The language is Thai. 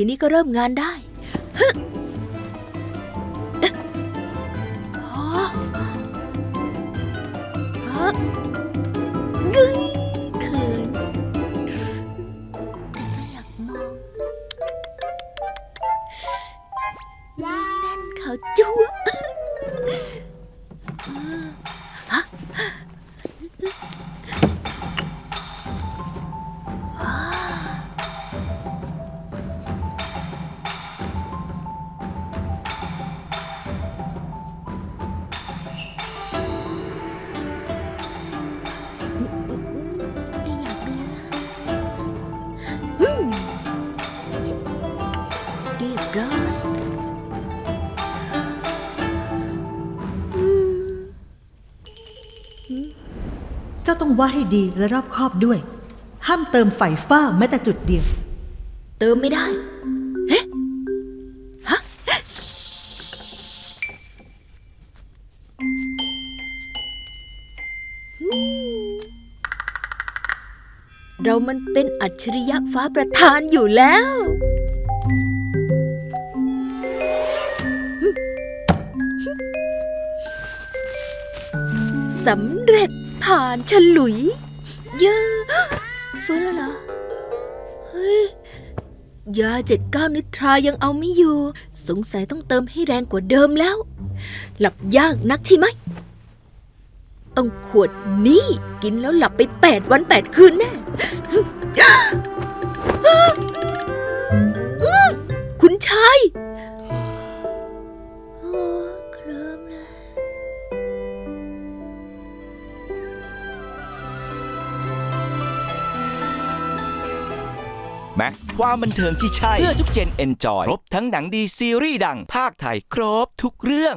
ทีนี้ก็เริ่มงานได้ฮึเอ๊ะฮะฮะกึ้ยเขินแต่ก็อยากมองแน่นเขาจั่วฮะ เรียบร้อยอืมเจ้าต้องวาดให้ดีและรอบคอบด้วย ห้ามเติมไฟฟ้าแม้แต่จุดเดียว เติมไม่ได้เฮ้ฮะ เรามันเป็นอัจฉริยะฟ้าประธานอยู่แล้ว สำเร็จผ่านฉลุย เยอะฟื้นแล้วเหรอ เฮ้ย ยาเจ็ดก้านิทรายังเอาไม่อยู่ สงสัยต้องเติมให้แรงกว่าเดิมแล้ว หลับยากนักใช่ไหม ต้องขวดนี้กินแล้วหลับไปแปดวันแปดคืนแน่ คุณชาย Max ความบันเทิงที่ใช่ เพื่อทุกเจนเอนจอยครบทั้งหนังดีซีรีส์ดังภาคไทย ครบทุกเรื่อง